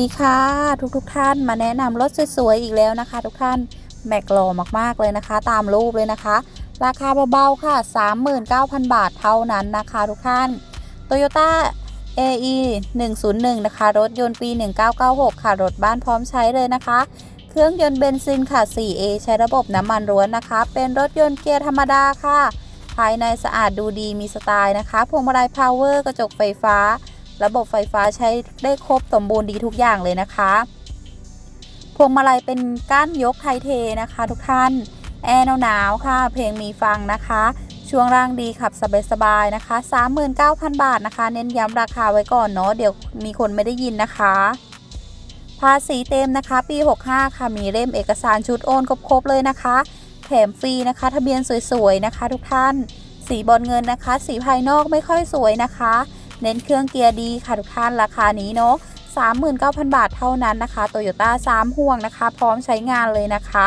ดีค่ะทุกทุกๆท่านมาแนะนำรถสวยๆอีกแล้วนะคะ ทุกท่านแม็กหล่อมากๆเลยนะคะ ตามรูปเลยนะคะ ราคาเบาๆค่ะ 39,000 บาทเท่านั้นนะคะ ทุกท่าน Toyota AE 101 นะคะ รถยนต์ปี 1996 ค่ะ รถบ้านพร้อมใช้เลยนะคะ เครื่องยนต์เบนซินค่ะ 4A ใช้ระบบน้ำมันล้วนนะคะ เป็นรถยนต์เกียร์ธรรมดาค่ะ ภายในสะอาดดูดีมีสไตล์นะคะพวงมาลัยพาวเวอร์กระจกไฟฟ้า ระบบไฟฟ้าใช้ได้ครบสมบูรณ์ดีทุกอย่างเลยนะคะ พวงมาลัยเป็นก้านยกไทเทนะคะ ทุกท่าน แอร์หนาวๆค่ะ เพลงมีฟังนะคะ ช่วงล่างดีขับสบายๆนะคะ 39,000 บาทนะคะ เน้นย้ำราคาไว้ก่อนเนาะเดี๋ยวมีคนไม่ได้ยินนะคะ ภาษีเต็มนะคะ ปี 65 ค่ะ มีเล่มเอกสารชุดโอนครบๆเลยนะคะ แถมฟรีนะคะ ทะเบียนสวยๆนะคะ ทุกท่าน สีบอลเงินนะคะ สีภายนอกไม่ค่อยสวยนะคะ เน้นเครื่องเกียร์ดีค่ะทุกท่านราคานี้เนาะ39,000 บาทเท่านั้นนะคะโตโยต้า3ห่วงนะคะ พร้อมใช้งานเลยนะคะ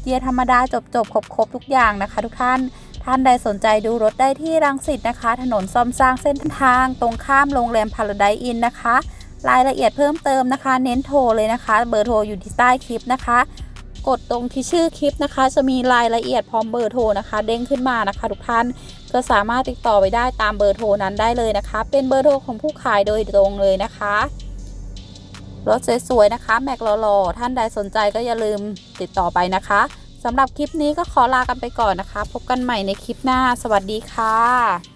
เกียร์ธรรมดาจบๆครบๆทุกอย่างนะคะ ทุกท่านท่านใดสนใจดูรถได้ที่รังสิตนะคะ ถนนซ่อมสร้างเส้นทาง ตรงข้ามโรงแรมพาราไดอินนะคะ รายละเอียดเพิ่มเติมนะคะ เน้นโทรเลยนะคะ เบอร์โทรอยู่ที่ใต้คลิปนะคะ กดตรงที่ชื่อคลิปนะคะ จะมีรายละเอียดพร้อมเบอร์โทรนะคะ เด้งขึ้นมานะคะ ทุกท่านก็สามารถติดต่อไปได้ตามเบอร์โทรนั้นได้เลยนะคะ เป็นเบอร์โทรของผู้ขายโดยตรงเลยนะคะรถสวยๆนะคะ แม็กหล่อๆท่านใดสนใจก็อย่าลืมติดต่อไปนะคะสำหรับคลิปนี้ก็ขอลากันไปก่อนนะคะ พบกันใหม่ในคลิปหน้า สวัสดีค่ะ